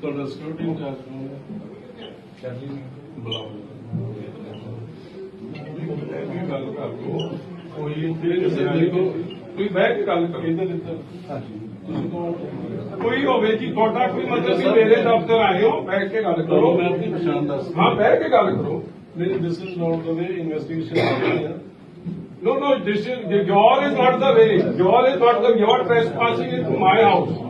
ਤੁਹਾਡਾ security incharge ਕੌਣ ਹੈ ਕੈਟਰੀ ਬੁਲਾਓ ਵੀ ਗੱਲ ਕਰ ਲਓ ਕੋਈ ਕਿਸੇ ਦੇਖੋ ਕੋਈ ਬਹਿ ਕੇ ਗੱਲ ਕਰੋ ਕਿਹਦੇ ਦਿੱਤਾ ਤੁਸੀਂ ਕੌਣ ਕੋਈ ਹੋਵੇ ਜੀ ਤੁਹਾਡਾ ਕੋਈ ਮਤਲਬ ਵੀ ਮੇਰੇ ਦਫ਼ਤਰ ਆਏ ਹੋ ਬੈਠ ਕੇ ਗੱਲ ਕਰੋ ਕਰੋ ਮੈਂ ਆਪਣੀ ਪਛਾਣ ਦੱਸ ਹਾਂ ਬਹਿ ਕੇ ਗੱਲ ਕਰੋ ਨਹੀਂ ਦਿਸ is not the way investigation ਕਰ ਰਹੀ ਹੈ No, no, this is, your is not the way. Your is not the, you are trespassing into my house.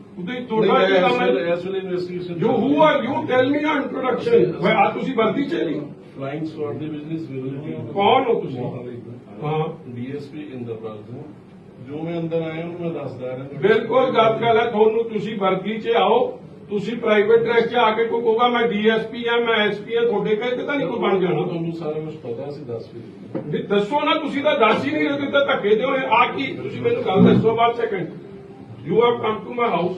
ਤੁਸੀਂ ਤੁਹਾਡਾ ਕੀ ਕੰਮ ਹੈ? ਐਸ ਵੇਲੇ investigation you who. Are you tell me ਨਾ ਇੰਟਰੋਡਕਸ਼ਨ ਵੇ ਆ ਤੁਸੀਂ ਵਰਦੀ ਚਲੀ ਫਲਾਈਂਗ ਸquad ਦੇ ਬਿਜ਼ਨਸ ਵਿਰੋਧੀ ਕੌਣ ਹੋ ਤੁਸੀਂ? ਹਾਂ। ਡੀਐਸਪੀ ਇੰਦਰਪਾਲ ਜੋ ਮੈਂ ਅੰਦਰ ਆਇਆ ਉਹਨੂੰ ਮੈਂ ਦੱਸਦਾ ਰਿਹਾ। ਬਿਲਕੁਲ ਗੱਲ ਗੱਲ ਹੈ ਤੁਹਾਨੂੰ ਤੁਸੀਂ ਵਰਦੀ 'ਚ ਆਓ। ਤੁਸੀਂ ਪ੍ਰਾਈਵੇਟ ਡਰੈਸ 'ਚ ਆ ਕੇ ਕੋਈ ਕਹੋਗਾ ਮੈਂ ਡੀਐਸਪੀ ਆ ਮੈਂ ਐਸਪੀ ਆ ਤੁਹਾਡੇ ਕਹੇ ਤਾਂ ਨਹੀਂ ਕੋਈ ਬਣ ਜਾਣਾ। ਤੁਹਾਨੂੰ ਸਾਰਾ ਕੁਝ ਪਤਾ ਸੀ ਦੱਸ ਵੀ ਦੱਸੋ ਨਾ ਤੁਸੀਂ ਤਾਂ ਦੱਸ ਹੀ ਨਹੀਂ ਰਹੇ ਤਾਂ ਧੱਕੇ ਦਿਓ ਆ ਕੀ ਤੁਸੀਂ ਮੈਨੂੰ ਗੱਲ ਦੱਸੋ ਬਾਅਦ second you have come to my house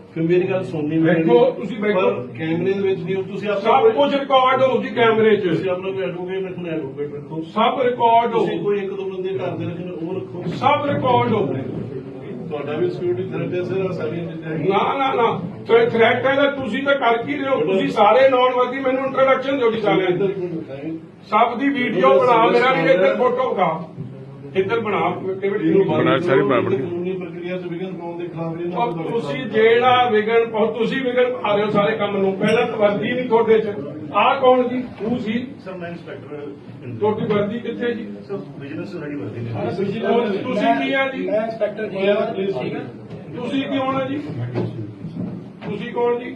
ਫਿਰ ਮੇਰੀ ਗੱਲ ਸੁਣਨੀ ਬੈਠੋ, ਤੁਸੀਂ ਬੈਠੋ। ਕੈਮਰੇ ਦੇ ਵਿੱਚ ਨਹੀਂ ਹੋ, ਤੁਸੀਂ ਆਪਣਾ ਸਭ ਕੁਝ ਰਿਕਾਰਡ ਹੋ ਜੀ ਕੈਮਰੇ 'ਚ। ਤੁਸੀਂ ਆਪਣਾ ਕੋਈ ਐਡਵੋਕੇਟ ਰੱਖੋ ਐਡਵੋਕੇਟ ਰੱਖੋ। ਸਭ ਰਿਕਾਰਡ ਹੋ। ਤੁਸੀਂ ਕੋਈ ਇੱਕ ਦੋ ਬੰਦੇ ਘਰ ਦੇ ਰੱਖਣੇ ਉਹ ਰੱਖੋ। ਸਭ ਰਿਕਾਰਡ ਹੋ। ਤੁਹਾਡਾ ਵੀ ਸਿਕਿਉਰਿਟੀ ਥ੍ਰੈਟ ਹੈ ਸਰ ਸਾਰੀਆਂ ਚੀਜ਼ਾਂ ਹੈਗੀਆਂ। ਨਾ ਨਾ ਨਾ। ਤੇ ਥ੍ਰੈਟ ਹੈ ਤਾਂ ਤੁਸੀਂ ਤਾਂ ਕਰ ਕੀ ਰਹੇ ਹੋ? ਤੁਸੀਂ ਸਾਰੇ ਨੌਨ ਵਰਦੀ ਮੈਨੂੰ ਇੰਟਰੋਡਕਸ਼ਨ ਦਿਓ ਜੀ ਸਾਰਿਆਂ ਦੀ। ਸਭ ਦੀ ਵੀਡੀਓ ਬਣਾ ਮੇਰਾ ਵੀ ਇੱਧਰ ਫੋਟੋ ਖਾ। ਇੱਧਰ ਬਣਾ ਬਣਾ ਬਣਾ ਸਾਰੀ ਬਣਾ ਬਣ। ਪ੍ਰਕਿਰਿਆ ਚ ਵਿਘਨ ਪਾਉਣ ਦੇ ਖਿਲਾਫ ਇਹਨਾਂ ਨੂੰ ਤੁਸੀਂ ਜਿਹੜਾ ਵਿਗਣ ਪਾਓ ਤੁਸੀਂ ਵਿਗਣ ਪਾ ਰਹੇ ਹੋ ਸਾਰੇ ਕੰਮ ਨੂੰ। ਪਹਿਲਾਂ ਤਾਂ ਵਰਦੀ ਨਹੀਂ ਤੁਹਾਡੇ 'ਚ। ਆਹ ਕੌਣ ਜੀ? ਤੂੰ ਸੀ? ਸਰ ਮੈਂ ਇੰਸਪੈਕਟਰ ਤੁਹਾਡੀ ਵਰਦੀ ਕਿੱਥੇ ਜੀ? ਸਰ ਬਿਜ਼ਨਸ ਰੈਡੀ ਵਰਦੀ ਨੇ ਤੁਸੀਂ ਤੁਸੀਂ ਕੀ ਆ ਜੀ? ਮੈਂ ਇੰਸਪੈਕਟਰ ਜੀ ਹੈ ਤੁਸੀਂ ਕੌਣ ਆ ਜੀ? ਤੁਸੀਂ ਕੌਣ ਜੀ?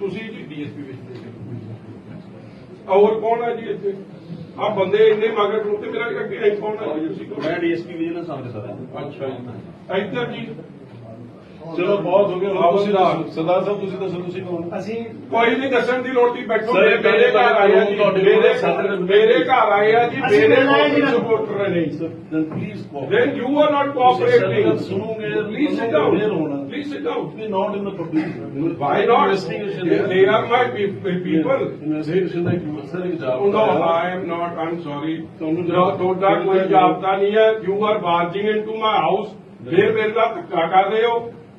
ਤੁਸੀਂ ਜੀ? ਡੀਐਸਪੀ ਵਿੱਚ ਹੋਰ ਕੌਣ ਆ ਜੀ ਇੱਥੇ? ਆ ਬੰਦੇ ਇੰਨੇ ਮਗਰ ਤੇ ਮੇਰਾ ਅੱਗੇ ਐ ਕੌਣ ਆ ਜੀ ਤੁਸੀਂ ਕੌਣ? ਮੈਂ ਡੀਐਸਪੀ ਵਿਜੀਲੈਂਸ ਆਫਿਸਰ ਸਰ ਅੱਛਾ ਜੀ ਇੱਧਰ ਜੀ ਚਲੋ ਬਹੁਤ ਹੋ ਗਿਆ। ਤੁਸੀਂ ਸਰਦਾਰ। ਸਰਦਾਰ ਸਾਹਿਬ ਤੁਸੀਂ ਦੱਸੋ ਤੁਸੀਂ ਕੌਣ? ਅਸੀਂ ਕੋਈ ਨਹੀਂ ਦੱਸਣ ਦੀ ਲੋੜ ਨਹੀਂ ਬੈਠੋ। ਸਰ, ਇਹ ਮੇਰੇ ਘਰ ਆਏ ਆ ਜੀ। ਤੁਹਾਡੇ ਮੇਰੇ ਸਾਡੇ- ਮੇਰੇ ਘਰ ਆਏ ਆ ਜੀ ਅਸੀਂ ਮੇਰੇ ਮਿਲਣਾ ਹੈ ਜੀ ਨਾ। ਸਪੋਰਟਰ ਨੇ cooperate. then you are not cooperating ਸੁਣੋਗੇ please sit down please sit down ਵੀ not in the public why not? they, are my pe- pe- people. Investigation ਦਾ ਇੱਕ ਸਰ ਇੱਕ ਜਵਾਬ No, I am not. I'm sorry. ਤੁਹਾਨੂੰ No, ਜਵਾਬ- ਤੁਹਾਡਾ ਕੋਈ ਜਾਬਤਾ ਨਹੀਂ ਹੈ you are barging into my house ਫਿਰ ਮੇਰੇ ਨਾਲ ਧੱਕਾ ਕਰ ਰਹੇ ਹੋ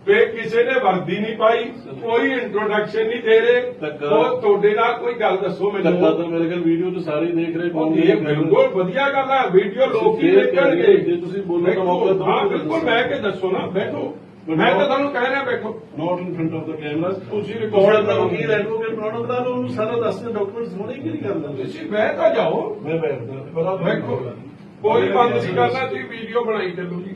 ਫਿਰ ਕਿਸੇ ਨੇ ਵਰਦੀ ਨਹੀਂ ਪਾਈ ਕੋਈ ਇੰਟਰੋਡਕਸ਼ਨ ਨਹੀਂ ਦੇ ਰਹੇ। ਧੱਕਾ- ਉਹ ਤੁਹਾਡੇ ਨਾਲ ਕੋਈ ਗੱਲ ਦੱਸੋ ਧੱਕਾ ਮੈਨੂੰ। ਤਾਂ ਮੇਰੇ ਕੋਲ ਵੀਡੀਓ ਤੇ ਸਾਰੇ ਹੀ ਦੇਖ ਰਹੇ ਉਹ ਇਹ ਬਿਲਕੁਲ ਵਧੀਆ ਗੱਲ ਹੈ ਵੀਡੀਓ ਲੋਕ ਹੀ ਫਿਰ ਦੇਖਣਗੇ। ਜੇ ਤੁਸੀਂ ਬੋਲਣ ਦਾ ਮੌਕਾ ਦਿਓ, ਹਾਂ ਤਾਂ ਬਿਲਕੁਲ। ਬਹਿ ਕੇ ਦੱਸੋ ਨਾ ਬੈਠੋ। ਮੈਂ ਤਾਂ ਤੁਹਾਨੂੰ ਕਹਿ ਰਿਹਾ ਬੈਠੋ। Not in front of the camera ਤੁਸੀਂ ਰਿਕਾਰਡ ਦਾ ਵਕੀਲ ਐਡਵੋਕੇਟ ਬਣਾਉਣਾ ਲਓ ਉਹਨੂੰ ਸਾਰਾ ਦੱਸਦੇ ਡਾਕੂਮੈਂਟਸ ਹੋਣੇ ਕਿ ਨਹੀਂ ਕਰਦਾ ਤੁਸੀਂ ਬਹਿ ਤਾਂ ਜਾਓ। ਮੈਂ ਬੈਠਦਾ ਵੇਖੋ ਕੋਈ ਬੰਦ ਨਹੀਂ ਕਰਨਾ ਤੁਸੀਂ ਵੀਡੀਓ ਬਣਾਈ ਚੱਲੋ ਜੀ।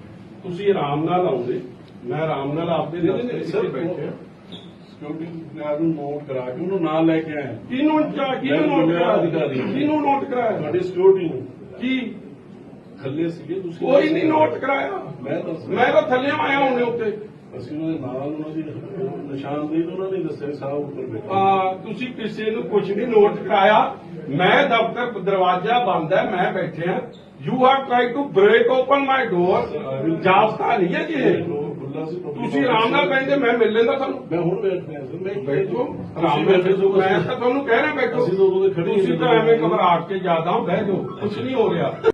ਤੁਸੀਂ ਆਰਾਮ ਨਾਲ ਆਉਂਦੇ। ਮੈਂ ਆਰਾਮ ਨਾਲ ਆਪਦੇ 'ਚ ਸਰ, ਬੈਠੇ। ਸਿਕਿਉਰਿਟੀ ਗਾਰਡ ਨੂੰ ਨੋਟ ਕਰਾ ਕੇ ਉਹਨੂੰ ਨਾਲ ਲੈ ਕੇ ਆਏ ਕਿਹਨੂੰ ਚਾ ਕਿਹਨੂੰ ਨੋਟ ਕਰਾਇਆ। ਕਿਹਨੂੰ ਨੋਟ ਕਰਾਇਆ? ਤੁਹਾਡੀ ਸਿਕਿਉਰਿਟੀ ਨੂੰ। ਕੀ? ਥੱਲੇ ਸੀਗੇ ਤੁਸੀਂ ਕੋਈ ਨਹੀਂ ਨੋਟ ਕਰਾਇਆ। ਮੈਂ ਦੱਸ ਮੈਂ ਤਾਂ ਥੱਲੇ ਆਇਆ ਉਹਨੇ ਉੱਤੇ। ਅਸੀਂ ਉਹਦੇ ਨਾਲ ਉਹਨਾਂ ਦੀ ਨਿਸ਼ਾਨਦੇਹੀ ਤੋਂ ਉਹਨਾਂ ਨੇ ਦੱਸਿਆ ਸਾਹਿਬ ਉੱਪਰ ਬੈਠੇ। ਆ ਤੁਸੀਂ ਕਿਸੇ ਨੂੰ ਕੁਝ ਨਹੀਂ ਨੋਟ ਕਰਾਇਆ। ਮੈਂ ਦਫ਼ਤਰ ਦਰਵਾਜ਼ਾ ਬੰਦ ਹੈ ਮੈਂ ਬੈਠਿਆ you have try to break open my door ਜਾਬਤਾ ਨਹੀਂ ਹੈ ਜੀ ਇਹ। ਤੁਸੀਂ ਆਰਾਮ ਨਾਲ ਬੈਠੇ ਮੈਂ ਮਿਲ ਲੈਂਦਾ ਤੁਹਾਨੂੰ। ਮੈਂ ਹੁਣ ਬੈਠ ਰਿਹਾ ਸੀ ਮੈਂ ਬੈਠੋ। ਆਰਾਮ ਨਾਲ ਬੈਠੇ ਮੈਂ ਤਾਂ ਤੁਹਾਨੂੰ ਕਹਿ ਰਿਹਾ ਬੈਠੋ। ਅਸੀਂ ਤਾਂ ਉਦੋਂ ਦੇ ਖੜੇ ਹੀ ਤੁਸੀਂ। ਤਾਂ ਐਵੇਂ ਘਬਰਾ ਕੇ ਜ਼ਿਆਦਾ ਬਹਿ ਜਾਓ। ਕੁਝ ਨਹੀਂ ਹੋ ਰਿਹਾ।